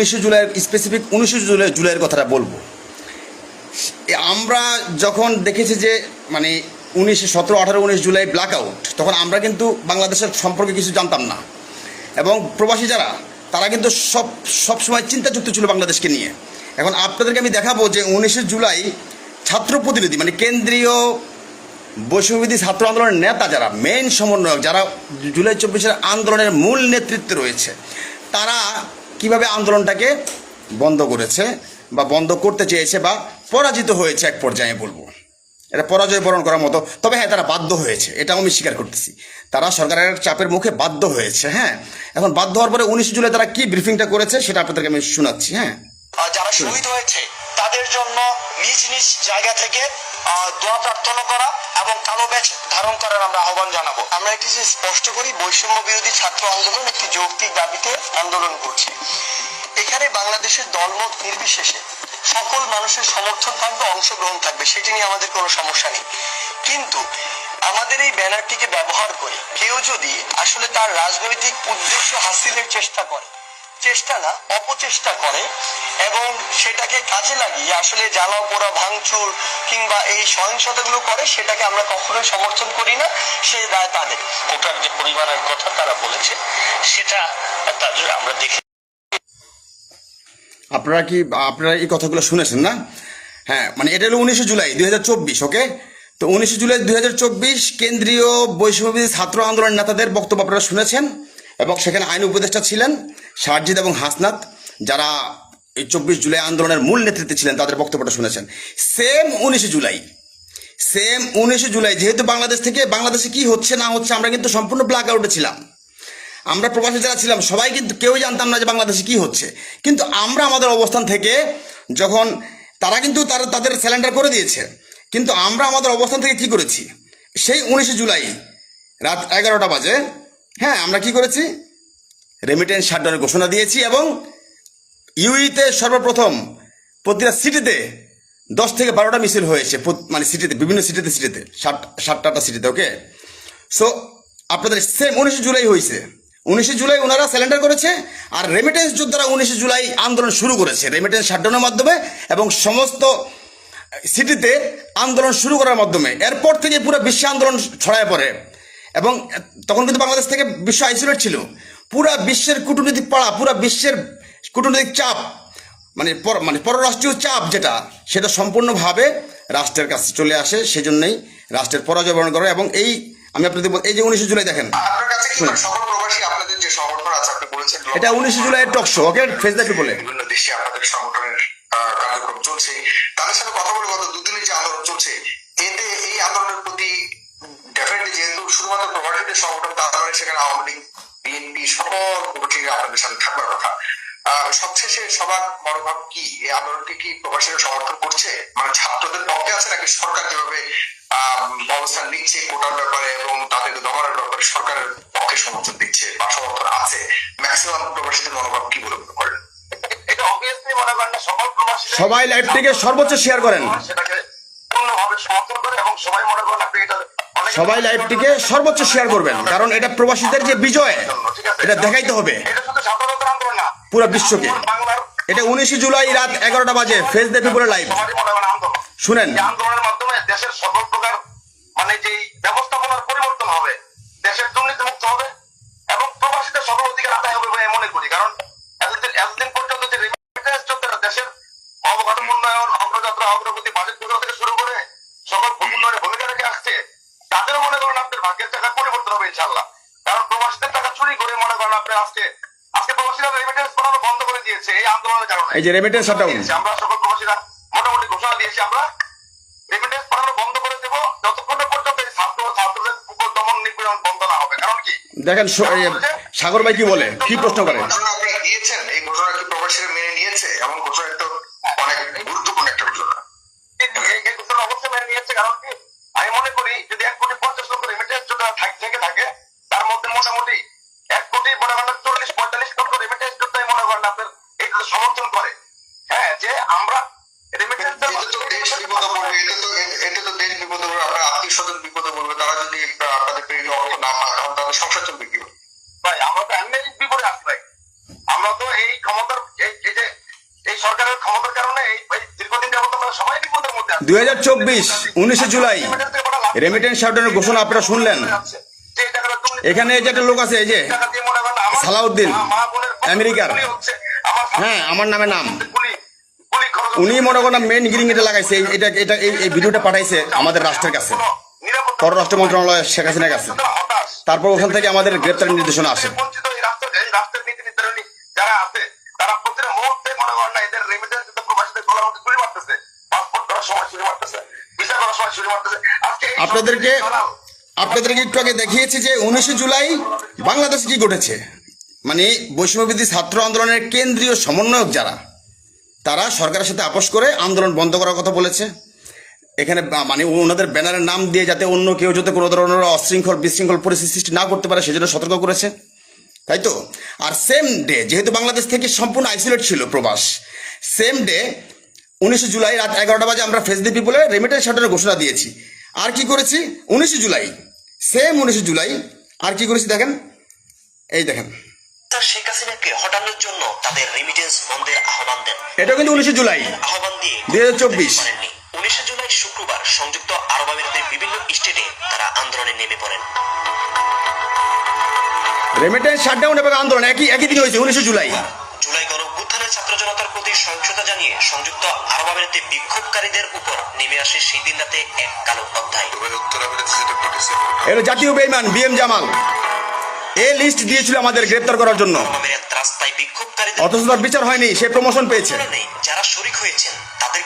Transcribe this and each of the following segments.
উনিশে জুলাই স্পেসিফিক উনিশে জুলাই, জুলাইয়ের কথাটা বলব। আমরা যখন দেখেছি যে মানে উনিশে সতেরো, আঠারো, উনিশ জুলাই ব্ল্যাক আউট তখন আমরা কিন্তু বাংলাদেশের সম্পর্কে কিছু জানতাম না। এবং প্রবাসী যারা, তারা কিন্তু সব সব সময় চিন্তাযুক্ত ছিল বাংলাদেশকে নিয়ে। এখন আপনাদেরকে আমি দেখাবো যে উনিশে জুলাই ছাত্র প্রতিনিধি মানে কেন্দ্রীয় বৈষম্যবিধি ছাত্র আন্দোলনের নেতা যারা মেইন সমন্বয়ক যারা জুলাই চব্বিশের আন্দোলনের মূল নেতৃত্বে রয়েছে, তারা কীভাবে আন্দোলনটাকে বন্ধ করেছে বা বন্ধ করতে চেয়েছে বা পরাজিত হয়েছে এক পর্যায়ে বলব। এটা পরাজয় বরণ করার মতো। তবে হ্যাঁ তারা বাধ্য হয়েছে। এটাও আমি স্বীকার করতেছি। তারা সরকারের চাপের মুখে বাধ্য হয়েছে হ্যাঁ। এখন বাধ্য হওয়ার পরে উনিশ জুলাই তারা কি ব্রিফিংটা করেছে সেটা আপনাদেরকে আমি শোনাচ্ছি হ্যাঁ। যারা শহীদ হয়েছে তাদের জন্য নিজ নিজ জায়গা থেকে দোয়া প্রার্থনা করা এবং কালো ব্যাচ ধারণ করার আমরা আহ্বান জানাব। আমরা স্পষ্ট করি, বৈষম্য বিরোধী ছাত্র আন্দোলন একটি যৌক্তিক দাবিতে আন্দোলন করছে। এখানে বাংলাদেশের দলমত নির্বিশেষে সকল মানুষের সমর্থন থাকবে, অংশগ্রহণ থাকবে, সেটি নিয়ে আমাদের কোনো সমস্যা নেই। কিন্তু আমাদের এই ব্যানারটিকে ব্যবহার করে কেউ যদি আসলে তার রাজনৈতিক উদ্দেশ্য হাসিলের চেষ্টা করে, চেষ্টা না, অপচেষ্টা করে এবং সেটাকে কাজে লাগিয়ে আসলে জ্বালাও পোড়া ভাঙচুর কিংবা এই সহিংসতাগুলো করে সেটাকে আমরা কখনোই সমর্থন করি না সে দায় তাদের। ওটার যে পরিমাণের কথা তারা বলেছে সেটা তাদের আমরা দেখি। আপনারা কি আপনারা এই কথাগুলো শুনেছেন না? হ্যাঁ মানে এটা হলো উনিশে জুলাই দুই হাজার চব্বিশ ওকে? তো উনিশে জুলাই দুই হাজার চব্বিশ কেন্দ্রীয় বৈষম্যবিধি ছাত্র আন্দোলনের নেতাদের বক্তব্য আপনারা শুনেছেন এবং সেখানে আইন উপদেষ্টা ছিলেন সারজিদ এবং হাসনাত যারা এই চব্বিশ জুলাই আন্দোলনের মূল নেতৃত্বে ছিলেন, তাদের বক্তব্যটা শুনেছেন। সেম উনিশে জুলাই, সেম উনিশে জুলাই, যেহেতু বাংলাদেশ থেকে বাংলাদেশে কি হচ্ছে না হচ্ছে আমরা কিন্তু সম্পূর্ণ ব্ল্যাক আউটে ছিলাম। আমরা প্রবাসী যারা ছিলাম, সবাই কিন্তু কেউই জানতাম না যে বাংলাদেশে কি হচ্ছে। কিন্তু আমরা আমাদের অবস্থান থেকে যখন তারা কিন্তু তারা, তাদের স্যালেন্ডার করে দিয়েছে, কিন্তু আমরা আমাদের অবস্থান থেকে কি করেছি? সেই উনিশে জুলাই রাত এগারোটা বাজে হ্যাঁ আমরা কি করেছি? রেমিটেন্স শাটডাউনের ঘোষণা দিয়েছি এবং ইউইতে সর্বপ্রথম প্রতিটা সিটিতে দশ থেকে বারোটা মিছিল হয়েছে। মানে সিটিতে, বিভিন্ন সিটিতে সিটিতে। ষাট ষাটটা সিটিতে ওকে সো আপনাদের সেম উনিশে জুলাই হয়েছে। উনিশে জুলাই ওনারা স্যালেন্ডার করেছে আর রেমিটেন্স যোদ্ধারা উনিশে জুলাই আন্দোলন শুরু করেছে। রেমিটেন্স শাটডাউনের মাধ্যমে এবং সমস্ত সিটিতে আন্দোলন শুরু করার মাধ্যমে। এরপর থেকে পুরো বিশ্ব আন্দোলন ছড়ায় পড়ে। এবং তখন কিন্তু বাংলাদেশ থেকে বিশ্ব আইসোলেট ছিল। পুরা বিশ্বের কূটনৈতিক পাড়া, পুরা বিশ্বের কূটনৈতিক চাপ মানে পর মানে পররাষ্ট্রীয় চাপ যেটা সেটা সম্পূর্ণভাবে রাষ্ট্রের কাছে চলে আসে সেজন্যই রাষ্ট্রের পরাজয় বরণ করে। এবং এই আমি আপনাদের এই যে উনিশে জুলাই দেখেন। এটা উনিশে জুলাইয়ের টক শো ওকে? ফেসবুকে বলে। বিভিন্ন দেশে আপনাদের সংগঠনের কার্যক্রম চলছে। তাদের সাথে কথা বলে গত দুদিনের যে আন্দোলন চলছে এতে এই আন্দোলনের প্রতি ডেফিনেটলি যেহেতু শুধুমাত্র প্রবাসীদের সংগঠন তা নয় সেখানে আওয়ামী লীগ বিএনপি সকল আপনাদের সাথে থাকবার কথা। সবশেষে সবার মনোভাব কি? এই আন্দোলনটি কি প্রবাসীরা সমর্থন করছে? মানে ছাত্রদের পক্ষে আছে নাকি সরকার যেভাবে অবস্থান নিচ্ছে কোটার ব্যাপারে এবং তাদেরকে দমনের ব্যাপারে সরকারের পক্ষে সমর্থন দিচ্ছে বা সমর্থন আছে? ম্যাক্সিমাম প্রবাসীদের মনোভাব কি বলে মনে করেন? এটা অবভিয়াসলি মনে করেন না সকল প্রবাসী সবাই লাইভটিকে সর্বোচ্চ শেয়ার করেন। সেটাকে পূর্ণভাবে সমর্থন করে এবং সবাই মনে করেন আপনি এটা সবাই লাইভটিকে সর্বোচ্চ শেয়ার করবেন। কারণ এটা প্রবাসীদের যে বিজয় এটা দেখাইতে হবে। পুরো বিশ্বকে। এটা উনিশে জুলাই রাত এগারোটা বাজে, ফেস দ্য পিপুলের লাইভ শুনেন। আন্দোলনের মাধ্যমে দেশের সকল প্রকার মানে ব্যবস্থাপনার পরিবর্তন হবে, দেশের দুর্নীতি মুক্ত হবে এবং প্রবাসীদের সকল অধিকার আদায় হবে বলে মনে করি। কারণ এতদিন এতদিন পর্যন্ত যে রেমিটেন্স দেশের অবকাঠামো উন্নয়ন, অগ্রযাত্রা, অগ্রগতি বাজেট থেকে শুরু করে সকল উন্নয়নে ভূমিকা রেখে আসছে, তাদেরও মনে করেন ভাগ্যের টাকা পরিবর্তন হবে ইনশাল্লাহ কারণ প্রবাসীদের টাকা চুরি করে মনে করেন আপনি আজকে আজকে প্রবাসীরা রেমিটেন্স পাঠানো বন্ধ করে দিয়েছে এই আন্দোলনের কারণে। এই যে রেমিটেন্স শাটডাউন আমরা সকল প্রবাসীরা মোটামুটি ঘোষণা দিয়েছি আমরা। রেমিটেন্স পাঠানো বন্ধ করে দেবো যতক্ষণ না পর্যন্ত এই ছাত্র ছাত্রদের উপর দমন নিপীড়ন বন্ধ না হবে। কারণ কি? দেখেন সাগর ভাই কি বলে? কি প্রশ্ন করে দিয়েছেন এই ঘোষণা কি প্রবাসীরা মেনে নিয়েছে? এমন ঘোষণা তো অনেক গুরুত্বপূর্ণ একটা ঘোষণা। এই- ঘোষণা অবশ্যই মেনে নিয়েছে কারণ কি? আমি মনে করি যদি এক কোটি পঞ্চাশ লক্ষ রেমিটেন্স যোদ্ধা থাক- থেকে উনিশে জুলাই। রেমিটেন্স শার্টের ঘোষণা আপনারা শুনলেন। এখানে যে একটা লোক আছে এই যে সালাউদ্দিন, আমেরিকার। হ্যাঁ আমার নামে নাম। উনি মনে করেন মেন গিরিং এটা লাগাইছে এটা এটা এই ভিডিওটা পাঠাইছে আমাদের রাষ্ট্রের কাছে। পররাষ্ট্র মন্ত্রণালয় শেখ হাসিনার কাছে। তারপর ওখান থেকে আমাদের গ্রেপ্তারের নির্দেশনা আসে। আপনাদেরকে আপনাদেরকে একটু আগে দেখিয়েছি যে উনিশে জুলাই বাংলাদেশে কি ঘটেছে? মানে বৈষম্যবিধি ছাত্র আন্দোলনের কেন্দ্রীয় সমন্বয়ক যারা, তারা সরকারের সাথে আপোষ করে আন্দোলন বন্ধ করার কথা বলেছে। এখানে মানে ওনাদের ব্যানারের নাম দিয়ে যাতে অন্য কেউ যাতে কোনো ধরনের অশৃঙ্খল, বিশৃঙ্খল পরিস্থিতি সৃষ্টি না করতে পারে, সেজন্য সতর্ক করেছে। তাই তো? আর সেম ডে যেহেতু বাংলাদেশ থেকে সম্পূর্ণ আইসোলেট ছিল প্রবাস সেম ডে উনিশে জুলাই রাত এগারোটা বাজে আমরা ফেসদি পিপুলে রেমিটেন্স শার্টের ঘোষণা দিয়েছি। আর কি করেছি? উনিশে জুলাই। সেম উনিশে জুলাই। আর কি করেছি দেখেন? এই দেখেন। শেখ হাসিনাকে হটানোর জন্য তাদের রেমিটেন্স বন্ধের আহ্বান দেন। এটা কিন্তু উনিশে জুলাই। আহ্বান দিয়ে 2024 পারেননি উনিশে জুলাই শুক্রবার সংযুক্ত আরব আমিরাতের বিভিন্ন স্টেটে তারা আন্দোলনে নেমে পড়েন। রেমিটেন্স শাটডাউন এবং আন্দোলন একই একই দিন হয়েছে উনিশে জুলাই। সহিংসতা জানিয়ে সংযুক্ত আরব আমিরাতে বিক্ষোভকারীদের উপর নেমে আসে সেই দিন রাতে এক কালো অধ্যায়। জাতীয় বেইমান বিএম জামাল। এ লিস্ট দিয়েছিল আমাদের গ্রেপ্তার করার জন্য। অথচ তার বিচার হয়নি সে প্রমোশন পেয়েছে। যারা শরিক হয়েছেন।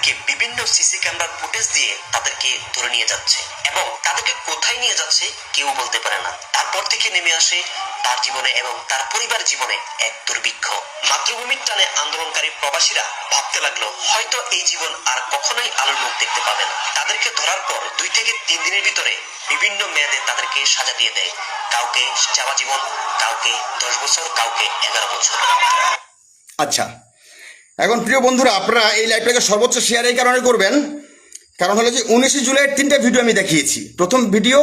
তাদেরকে বিভিন্ন সিসি ক্যামেরার ফুটেজ দিয়ে তাদেরকে ধরে নিয়ে যাচ্ছে এবং তাদেরকে কোথায় নিয়ে যাচ্ছে কেউ বলতে পারে না। তারপর থেকে নেমে আসে তার জীবনে এবং তার পরিবার জীবনে এক দুর্ভিক্ষ। মাতৃভূমির টানে আন্দোলনকারী প্রবাসীরা ভাবতে লাগল, হয়তো এই জীবন আর কখনোই আলোর মুখ দেখতে পাবে না। তাদেরকে ধরার পর দুই থেকে তিন দিনের ভিতরে বিভিন্ন মেয়াদে তাদেরকে সাজা দিয়ে দেয়। কাউকে যাওয়া জীবন, কাউকে দশ বছর, কাউকে এগারো বছর। আচ্ছা এখন প্রিয় বন্ধুরা, আপনারা এই লাইভটাকে সর্বোচ্চ শেয়ার এই কারণে করবেন। কারণ হলো যে উনিশে জুলাইয়ের তিনটা ভিডিও আমি দেখিয়েছি। প্রথম ভিডিও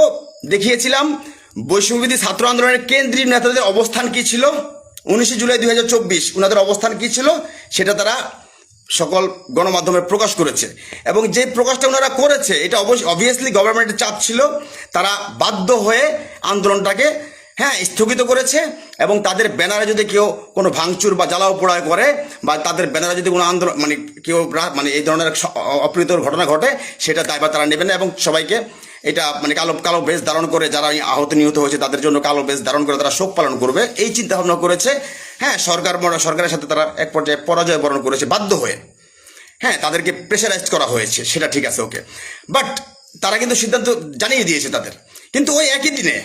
দেখিয়েছিলাম বৈষম্যবিধি ছাত্র আন্দোলনের কেন্দ্রীয় নেতাদের অবস্থান কি ছিল? উনিশে জুলাই দুই হাজার চব্বিশ ওনাদের অবস্থান কি ছিল? সেটা তারা সকল গণমাধ্যমে প্রকাশ করেছে। এবং যে প্রকাশটা ওনারা করেছে, এটা অবশ্যই অবভিয়াসলি গভর্নমেন্টের চাপ ছিল। তারা বাধ্য হয়ে আন্দোলনটাকে হ্যাঁ স্থগিত করেছে এবং তাদের ব্যানারে যদি কেউ কোনো ভাঙচুর বা জ্বালাও পোড়ায় করে বা তাদের ব্যানারে যদি কোনো আন্দোলন মানে কেউ মানে এই ধরনের অপ্রীতর ঘটনা ঘটে, সেটা দায়ভার তারা নেবে না এবং সবাইকে এটা মানে কালো কালো বেশ ধারণ করে যারা আহত নিহত হয়েছে তাদের জন্য কালো বেশ ধারণ করে তারা শোক পালন করবে। এই চিন্তা ভাবনা করেছে হ্যাঁ সরকার সরকারের সাথে তারা এক পর্যায়ে পরাজয় বরণ করেছে, বাধ্য হয়ে। হ্যাঁ তাদেরকে প্রেশারাইজ করা হয়েছে, সেটা ঠিক আছে ওকে বাট তারা কিন্তু সিদ্ধান্ত জানিয়ে দিয়েছে তাদের। কিন্তু ওই একই দিনে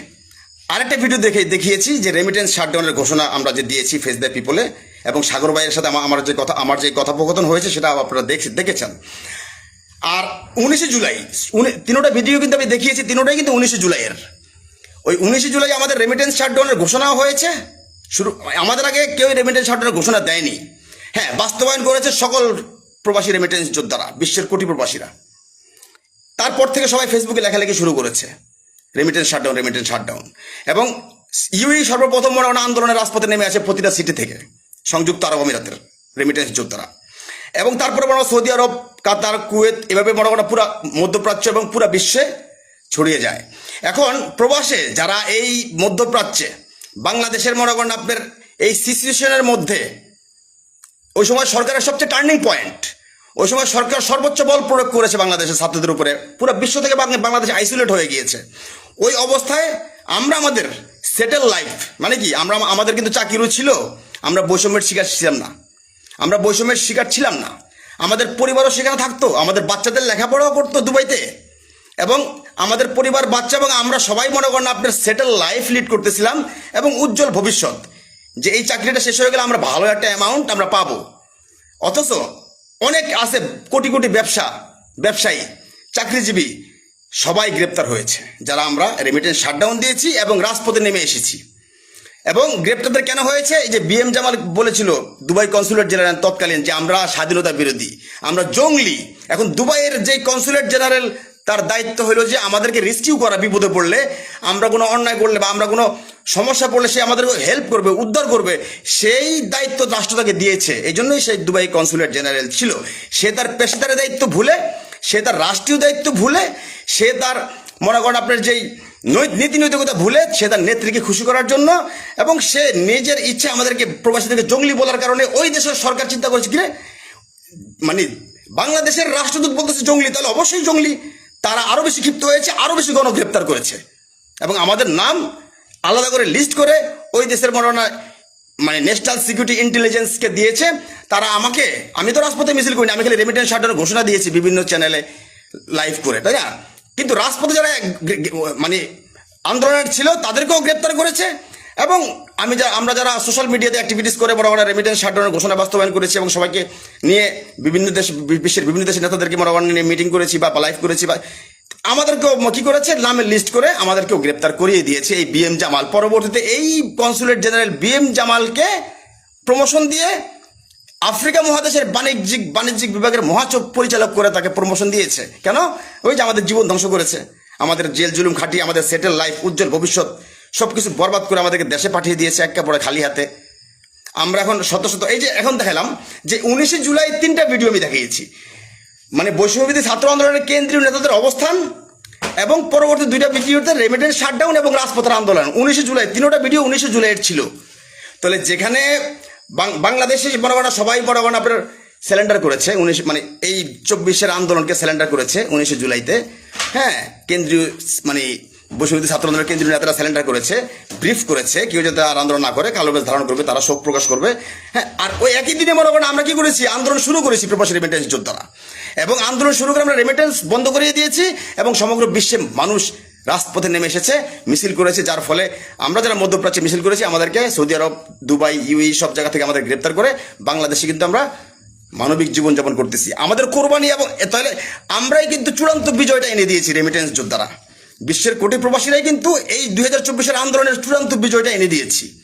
আরেকটা ভিডিও দেখে দেখিয়েছি যে রেমিটেন্স শাটডাউনের ঘোষণা আমরা যে দিয়েছি ফেস দ্য পিপলে এবং সাগর ভাইয়ের সাথে আমার যে কথা আমার যে কথোপকথন হয়েছে সেটা আপনারা দেখ দেখেছেন। আর উনিশে জুলাই তিনোটা ভিডিও কিন্তু আমি দেখিয়েছি, তিনোটাই কিন্তু উনিশে জুলাইয়ের। ওই উনিশে জুলাই আমাদের রেমিটেন্স শাটডাউনের ঘোষণা হয়েছে। শুরু আমাদের আগে কেউ রেমিটেন্স শাটডাউনের ঘোষণা দেয়নি। হ্যাঁ বাস্তবায়ন করেছে সকল প্রবাসী রেমিটেন্স যোদ্ধারা, বিশ্বের কোটি প্রবাসীরা। তারপর থেকে সবাই ফেসবুকে লেখালেখি শুরু করেছে। রেমিটেন্স শাটডাউন রেমিটেন্স শাটডাউন এবং ইউই সর্বপ্রথম মনে আন্দোলনের রাজপথে নেমে আসে প্রতিটা সিটি থেকে, সংযুক্ত আরব আমিরাতের রেমিটেন্স যোদ্ধারা। এবং তারপরে মনে সৌদি আরব, কাতার, কুয়েত, এভাবে মনে হয় পুরা মধ্যপ্রাচ্য এবং পুরা বিশ্বে ছড়িয়ে যায়। এখন প্রবাসে যারা এই মধ্যপ্রাচ্যে, বাংলাদেশের মনে করেন আপনার এই সিচুয়েশনের মধ্যে, ওই সময় সরকারের সবচেয়ে টার্নিং পয়েন্ট ওই সময় সরকার সর্বোচ্চ বল প্রয়োগ করেছে বাংলাদেশের ছাত্রদের উপরে। পুরো বিশ্ব থেকে বাংলাদেশ আইসোলেট হয়ে গিয়েছে। ওই অবস্থায় আমরা আমাদের সেটেল লাইফ মানে কি? আমরা আমাদের কিন্তু চাকরিও ছিল, আমরা বৈষম্যের শিকার ছিলাম না। আমরা বৈষম্যের শিকার ছিলাম না। আমাদের পরিবারও সেখানে থাকতো, আমাদের বাচ্চাদের লেখাপড়াও করতো দুবাইতে। এবং আমাদের পরিবার বাচ্চা এবং আমরা সবাই মনে করেন আপনার সেটেল লাইফ লিড করতেছিলাম এবং উজ্জ্বল ভবিষ্যৎ। যে এই চাকরিটা শেষ হয়ে গেলে আমরা ভালো একটা অ্যামাউন্ট আমরা পাবো। অথচ অনেক আছে কোটি কোটি ব্যবসা, ব্যবসায়ী, চাকরিজীবী সবাই গ্রেপ্তার হয়েছে, যারা আমরা রেমিটেন্স শাটডাউন দিয়েছি এবং রাজপথে নেমে এসেছি। এবং গ্রেপ্তারদের কেন হয়েছে? এই যে বিএম জামাল বলেছিল, দুবাই কনসুলেট জেনারেল তৎকালীন যে আমরা স্বাধীনতা বিরোধী, আমরা জঙ্গলি। এখন দুবাইয়ের যে কনসুলেট জেনারেল তার দায়িত্ব হলো যে আমাদেরকে রেস্কিউ করা, বিপদে পড়লে। আমরা কোনো অন্যায় করলে বা আমরা কোনো সমস্যা পড়লে সে আমাদেরকে হেল্প করবে, উদ্ধার করবে। সেই দায়িত্ব রাষ্ট্র তাকে দিয়েছে, এই জন্যই সেই দুবাই কনসুলেট জেনারেল ছিল। সে তার পেশাদারের দায়িত্ব ভুলে সে তার রাষ্ট্রীয় দায়িত্ব ভুলে, সে তার, মনে করেন আপনার যেই নীতি নৈতিকতা ভুলে, সে তার নেত্রীকে খুশি করার জন্য এবং সে নিজের ইচ্ছে আমাদেরকে প্রবাসীদেরকে জঙ্গলি বলার কারণে ওই দেশের সরকার চিন্তা করেছে কিরে মানে বাংলাদেশের রাষ্ট্রদূত বলতেছে জঙ্গলি, তাহলে অবশ্যই জঙ্গলি। তারা আরও বেশি ক্ষিপ্ত হয়েছে আরও বেশি গণগ্রেপ্তার করেছে। এবং আমাদের নাম আলাদা করে লিস্ট করে ওই দেশের মরনা মানে ন্যাশনাল সিকিউরিটি ইন্টেলিজেন্সকে দিয়েছে, তারা আমাকে, আমি তো রাজপথে মিছিল করিনি, আমি খালি রেমিটেন্স শার্টের ঘোষণা দিয়েছি বিভিন্ন চ্যানেলে লাইভ করে, তাই না? কিন্তু রাজপথে যারা মানে আন্দোলনের ছিল, তাদেরকেও গ্রেপ্তার করেছে এবং আমি যা, আমরা যারা সোশ্যাল মিডিয়াতে অ্যাক্টিভিটিস করে বড় বড় রেমিটেন্স শাটনের ঘোষণা বাস্তবায়ন করেছি এবং সবাইকে নিয়ে বিভিন্ন দেশ, বিশ্বের বিভিন্ন দেশের নেতাদেরকে বড় নিয়ে মিটিং করেছি বা লাইভ করেছি বা আমাদেরকেও কি করেছে? নামের লিস্ট করে আমাদেরকেও গ্রেপ্তার করিয়ে দিয়েছে এই বিএম জামাল। পরবর্তীতে এই কনসুলেট জেনারেল বিএম জামালকে প্রমোশন দিয়ে আফ্রিকা মহাদেশের বাণিজ্যিক বাণিজ্যিক বিভাগের মহাচক পরিচালক করে তাকে প্রমোশন দিয়েছে। কেন? ওই যে আমাদের জীবন ধ্বংস করেছে। আমাদের জেল, জুলুম খাটিয়ে আমাদের সেটেল লাইফ উজ্জ্বল ভবিষ্যৎ, সবকিছু বরবাদ করে আমাদেরকে দেশে পাঠিয়ে দিয়েছে একে পরে খালি হাতে। আমরা এখন শত শত এই যে এখন দেখালাম যে উনিশে জুলাই তিনটা ভিডিও আমি দেখিয়েছি। মানে বৈষম্যবিধি ছাত্র আন্দোলনের কেন্দ্রীয় নেতাদের অবস্থান এবং পরবর্তী দুইটা ভিডিওতে রেমিটেন্স শাটডাউন এবং রাজপথের আন্দোলন। উনিশে জুলাই, তিনটা ভিডিও উনিশে জুলাইয়ের ছিল। তাহলে যেখানে বাংলাদেশে বড় বড় সবাই বড় বড় আপনার স্যালেন্ডার করেছে, উনিশ মানে এই চব্বিশের আন্দোলনকে স্যালেন্ডার করেছে উনিশে জুলাইতে। হ্যাঁ কেন্দ্রীয় মানে বৈষম্যবিধি ছাত্র আন্দোলনের কেন্দ্রীয় নেতারা স্যালেন্ডার করেছে ব্রিফ করেছে, কেউ যাতে আর আন্দোলন না করে, কালো বেশ ধারণ করবে, তারা শোক প্রকাশ করবে। হ্যাঁ আর ওই একই দিনে মনে করেন আমরা কি করেছি? আন্দোলন শুরু করেছি প্রবাসী রেমিটেন্স যোদ্ধারা। এবং আন্দোলন শুরু করে আমরা রেমিটেন্স বন্ধ করিয়ে দিয়েছি এবং সমগ্র বিশ্বে মানুষ রাজপথে নেমে এসেছে, মিছিল করেছে, যার ফলে আমরা যারা মধ্যপ্রাচ্যে মিছিল করেছি, আমাদেরকে সৌদি আরব, দুবাই ইউই সব জায়গা থেকে আমাদের গ্রেপ্তার করে বাংলাদেশে কিন্তু আমরা মানবিক জীবনযাপন করতেছি। আমাদের কোরবানি এবং তাহলে আমরাই কিন্তু চূড়ান্ত বিজয়টা এনে দিয়েছি রেমিটেন্স যোদ্ধারা। বিশ্বের কোটি প্রবাসীরাই কিন্তু এই দুই হাজার চব্বিশের আন্দোলনের চূড়ান্ত বিজয়টা এনে দিয়েছি।